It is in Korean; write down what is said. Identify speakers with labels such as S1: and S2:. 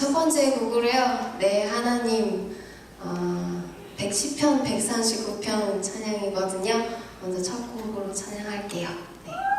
S1: 첫 번째 곡으로요. 네, 하나님 어, 110편, 139편 찬양이거든요. 먼저 첫 곡으로 찬양할게요. 네.